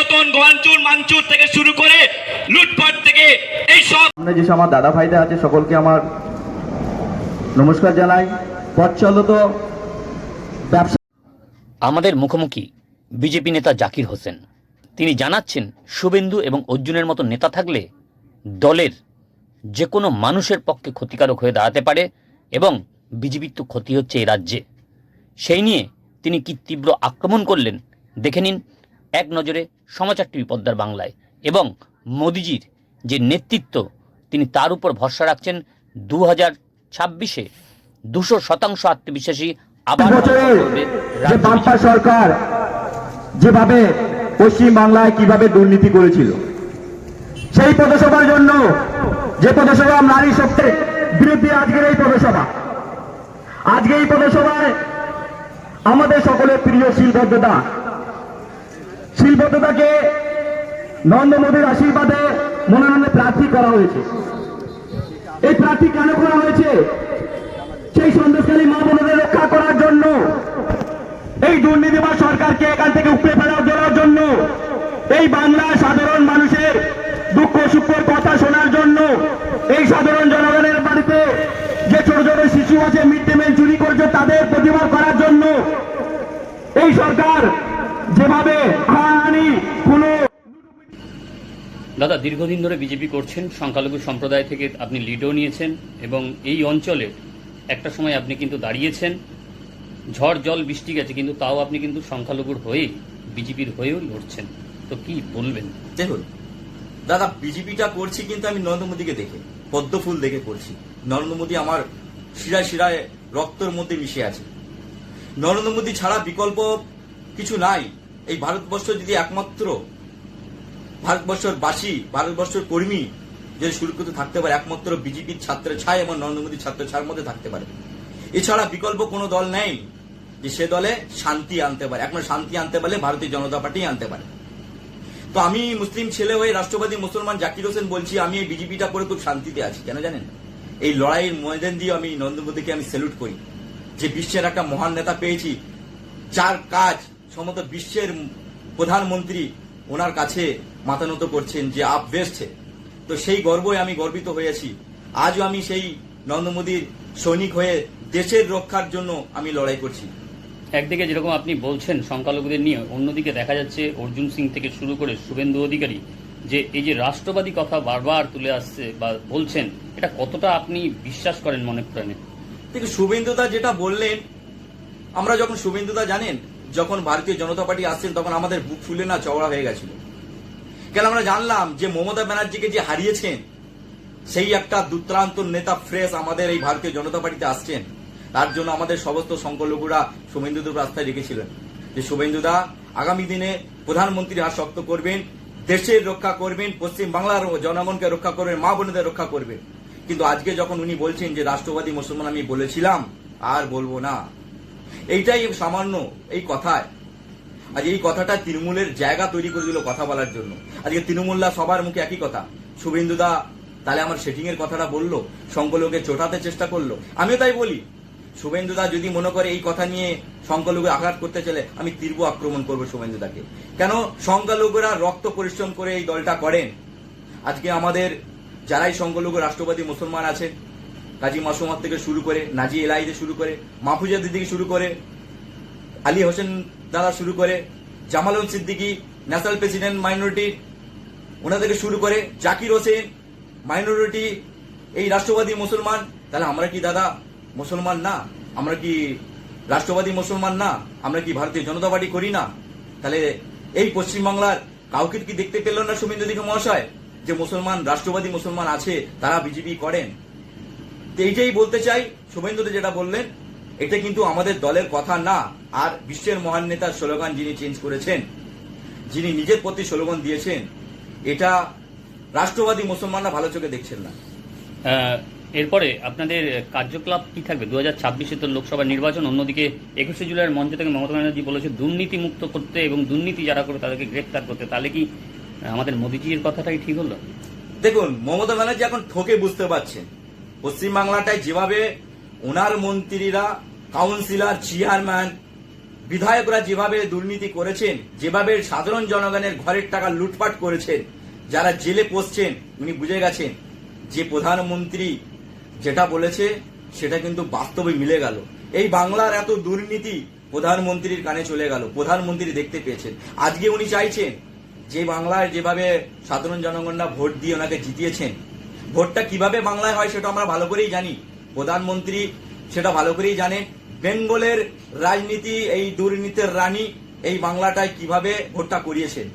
নির্যাতন ভাঙচুর মানচুর থেকে শুরু করে লুটপাট থেকে এই সব সামনে যেসব আমার দাদা ভাইরা আছে সকলকে আমার নমস্কার জানাই। পথ চলত ব্যবসা আমাদের মুখোমুখি বিজেপি নেতা জাকির হোসেন। তিনি জানাচ্ছেন শুভেন্দু এবং অর্জুনের মতো নেতা থাকলে দলের যে কোনো মানুষের পক্ষে ক্ষতিকারক হয়ে দাঁড়াতে পারে এবং বিজেপির তো ক্ষতি হচ্ছে এই রাজ্যে। সেই নিয়ে তিনি কি তীব্র আক্রমণ করলেন দেখে নিন। এক নজরে সমাচার টিভি পদ্মার বাংলায় এবং মোদিজির যে নেতৃত্ব তিনি তার উপর ভরসা রাখছেন দু হাজার ছাব্বিশে দুশো শতাংশ আত্মবিশ্বাসী আবার। সরকার যেভাবে পশ্চিম বাংলায় কীভাবে দুর্নীতি করেছিল সেই পদসভার জন্য যে পদসভা নারী শক্তির বিরুদ্ধে আজকের এই পদসভা আজকে এই পদসভায় আমাদের সকলের প্রিয় শিলবদ্ধতা শিলবদ্ধতাকে নরেন্দ্র মোদীর আশীর্বাদে মনোনয়নে প্রার্থী করা হয়েছে। এই প্রার্থী কেন করা হয়েছে? সেই সন্দেশকারী মা বোনদের রক্ষা করার জন্য, এই দুর্নীতিবাদ সরকারকে এখান থেকে উপড়ে ফেলা দেওয়ার জন্য, এই বাংলার সাধারণ মানুষের দুঃখ সুখের কথা শোনার জন্য, এই সাধারণ জনগণের বাড়িতে যে ছোট ছোট শিশু আছে মিড ডে মিল চুরি করছে, তাদের প্রতিবাদ করার জন্য, এই সরকার যেভাবে কোনো দাদা দীর্ঘদিন ধরে বিজেপি করছেন সংখ্যালঘু সম্প্রদায় থেকে আপনি লিডও নিয়েছেন এবং এই অঞ্চলে একটা সময় আপনি কিন্তু দাঁড়িয়েছেন। ঝড় জল বৃষ্টি গেছে কিন্তু তাও আপনি কিন্তু সংখ্যালঘুর হয়ে বিজেপির হয়েও লড়ছেন। তো কি বলবেন? দেখুন দাদা বিজেপিটা করছি কিন্তু আমি নরেন্দ্র মোদীকে দেখে পদ্ম ফুল দেখে করছি। নরেন্দ্র মোদী আমার শিরায় শিরায় রক্তের মধ্যে মিশে আছে। নরেন্দ্র মোদী ছাড়া বিকল্প কিছু নাই। এই ভারতবর্ষ যদি একমাত্র ভারতবর্ষের বাসী, ভারতবর্ষের কর্মী যদি সুরক্ষিত থাকতে পারে, একমাত্র বিজেপির ছাত্র ছায় এবং নরেন্দ্র মোদীর ছাত্র ছায়ার মধ্যে থাকতে পারে। এছাড়া বিকল্প কোনো দল নেই যে সে দলে শান্তি আনতে পারে। একমাত্র শান্তি আনতে পারলে ভারতীয় জনতা পার্টি আনতে পারে। তো আমি মুসলিম ছেলে হয়ে রাষ্ট্রবাদী মুসলমান জাকির হোসেন বলছি, আমি এই বিজেপিটা করে খুব শান্তিতে আছি। কেন জানেন? এই লড়াইয়ের ময়দান দিয়ে আমি নরেন্দ্র মোদীকে আমি স্যালুট করি। যে বিশ্বের একটা মহান নেতা পেয়েছি, যার কাজ সমস্ত বিশ্বের প্রধানমন্ত্রী ওনার কাছে মাথা নত করছেন যে আপ বেস্ট তো সেই গর্বই আমি গর্বিত হয়েছি আজও আমি সেই নরেন্দ্র মোদীর সৈনিক হয়ে দেশের রক্ষার জন্য আমি লড়াই করছি। একদিকে যেরকম আপনি বলছেন সংখ্যালঘুদের নিয়ে অন্যদিকে দেখা যাচ্ছে অর্জুন সিং থেকে শুরু করে শুভেন্দু অধিকারী যে এই যে রাষ্ট্রবাদী কথা বারবার তুলে আসছে বা বলছেন এটা কতটা আপনি বিশ্বাস করেন মনে প্রাণে দেখো শুভেন্দুদা যেটা বললেন আমরা যখন শুভেন্দুদা জানেন যখন ভারতীয় জনতা পার্টি আসছেন তখন আমাদের বুক ফুলে না, চওড়া হয়ে গেছিল। কেন আমরা জানলাম যে মমতা ব্যানার্জিকে যে হারিয়েছেন, সেই একটা দুর্দান্ত নেতা ফ্রেশ আমাদের এই ভারতীয় জনতা পার্টিতে আসছেন। তার জন্য আমাদের সমস্ত সংখ্যালঘুরা শুভেন্দুদের রাস্তায় রেখেছিলেন যে শুভেন্দুদা আগামী দিনে প্রধানমন্ত্রীর হাত শক্ত করবেন, দেশের রক্ষা করবেন পশ্চিম বাংলার জনগণকে রক্ষা করবেন, মা বোনেদের রক্ষা করবেন। কিন্তু আজকে যখন উনি বলছেন যে, রাষ্ট্রবাদী মুসলমান, আমি বলেছিলাম, আর বলব না। এইটাই সামান্য এই কথায়। আজ এই কথাটা তৃণমূলের জায়গা তৈরি করে দিল কথা বলার জন্য। আজকে তৃণমূলরা সবার মুখে একই কথা। শুভেন্দুদা তাহলে আমার সেটিং এর কথাটা বলল সংখ্যালঘুকে চোটাতে চেষ্টা করল। আমিও তাই বলি। শুভেন্দুদা যদি মনে করে এই কথা নিয়ে সংখ্যালঘু আঘাত করতে চলে, আমি তীব্র আক্রমণ করব শুভেন্দুদাকে কেন? সংখ্যালঘুরা রক্ত পরিশ্রম করে এই দলটা করেন। আজকে আমাদের যারাই সংখ্যালঘু রাষ্ট্রবাদী মুসলমান আছেন কাজী মাসুমার থেকে শুরু করে নাজি থেকে শুরু করে মাহফুজা দিদি শুরু করে আলী হোসেন দাদা শুরু করে Jamal Siddiqui, national president minority ওনা থেকে শুরু করে জাকির হোসেন মাইনরিটি, এই রাষ্ট্রবাদী মুসলমান। তাহলে আমরা কি দাদা মুসলমান না? আমরা কি রাষ্ট্রবাদী মুসলমান না? আমরা কি ভারতীয় জনতা পার্টি করি না? তাহলে এই পশ্চিমবাংলার কাউকে কি দেখতে পেল না শুভেন্দু দিকে মহাশয়? যে মুসলমান, রাষ্ট্রবাদী মুসলমান আছে, তারা বিজেপি করেন। এইটাই বলতে চাই শুভেন্দু যেটা বললেন এটা কিন্তু আমাদের দলের কথা না। আর বিশ্বের মহান নেতার স্লোগান যিনি চেঞ্জ করেছেন যিনি নিজের প্রতি স্লোগান দিয়েছেন এটা রাষ্ট্রবাদী মুসলমানরা ভালো চোখে দেখছেন না। এরপরে আপনাদের কার্যকলাপ কি থাকবে? দু হাজার ছাব্বিশে তো লোকসভা নির্বাচন অন্যদিকে একুশে জুলাইয়ের মঞ্চ থেকে মমতা ব্যানার্জি বলেছে দুর্নীতি মুক্ত করতে এবং দুর্নীতি যারা করে তাদেরকে গ্রেপ্তার করতে। তাহলে কি আমাদের মোদিজির কথাটাই ঠিক হলো? দেখুন মমতা ব্যানার্জি এখন ঠকে বুঝতে পারছেন। পশ্চিমবাংলাটায় যেভাবে ওনার মন্ত্রীরা কাউন্সিলর চেয়ারম্যান বিধায়করা যেভাবে দুর্নীতি করেছেন, যেভাবে সাধারণ জনগণের ঘরের টাকা লুটপাট করেছেন, যারা জেলে পড়ছেন উনি বুঝে গেছেন, যে প্রধানমন্ত্রী যেটা বলেছে, সেটা কিন্তু বাস্তবে মিলে গেল। এই বাংলার এত দুর্নীতি প্রধানমন্ত্রীর কানে চলে গেল, প্রধানমন্ত্রী দেখতে পেয়েছেন। আজকে উনি চাইছেন, যে বাংলায় যেভাবে সাধারণ জনগণরা ভোট দিয়ে ওনাকে জিতিয়েছেন ভোটটা কীভাবে বাংলায় হয় সেটা আমরা ভালো করেই জানি। প্রধানমন্ত্রী সেটা ভালো করেই জানেন বেঙ্গলের রাজনীতি, এই দুর্নীতির রানী, এই বাংলাটায় কীভাবে ভোটটা করিয়েছেন।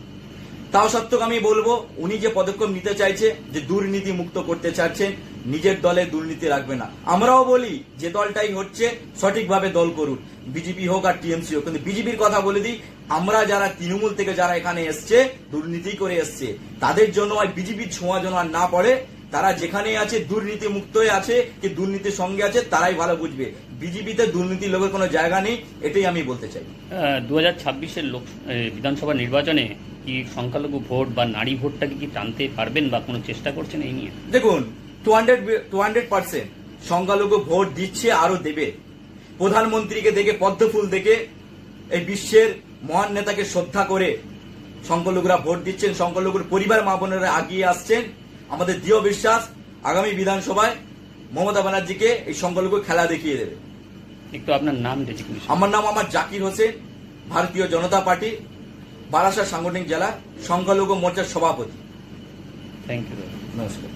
তাও সত্ত্বেও আমি বলব, উনি যে পদক্ষেপ নিতে চাইছে, যে দুর্নীতি মুক্ত করতে চাচ্ছেন নিজের দলে দুর্নীতি রাখবে না। আমরাও বলি, যে দলটাই হচ্ছে, সঠিকভাবে দল করুন বিজেপি হোক আর টিএমসি হোক। কিন্তু বিজেপির কথা বলে দিই, আমরা যারা তৃণমূল থেকে যারা এখানে এসছে, দুর্নীতি করে এসছে, তাদের জন্য আর বিজেপির ছোঁয়া যেন না পড়ে তারা যেখানে আছে দুর্নীতি মুক্ত হয়ে আছে কি দুর্নীতির সঙ্গে আছে তারাই ভালো বুঝবে। বিজেপিতে দুর্নীতি লোকের কোনো জায়গা নেই এটাই আমি বলতে চাই। দু হাজার ছাব্বিশের লোক বিধানসভা নির্বাচনে কি সংখ্যালঘু ভোট বা নারী ভোটটাকে কি টানতে পারবেন বা কোনো চেষ্টা করছেন এই নিয়ে? দেখুন two hundred two hundred percent সংখ্যালঘু ভোট দিচ্ছে আরও দেবে। প্রধানমন্ত্রীকে দেখে পদ্মফুল দেখে এই বিশ্বের মহান নেতাকে শ্রদ্ধা করে সংখ্যালঘুরা ভোট দিচ্ছেন সংখ্যালঘুর পরিবার মা বোনেরা আগিয়ে আসছেন। আমাদের দৃঢ় বিশ্বাস আগামী বিধানসভায় মমতা ব্যানার্জিকে এই সংখ্যালঘু খেলা দেখিয়ে দেবে। একটু আপনার নাম আমার নাম আমার জাকির হোসেন ভারতীয় জনতা পার্টি বারাসা সাংগঠনিক জেলা সংখ্যালঘু মোর্চার সভাপতি। থ্যাংক ইউ নমস্কার।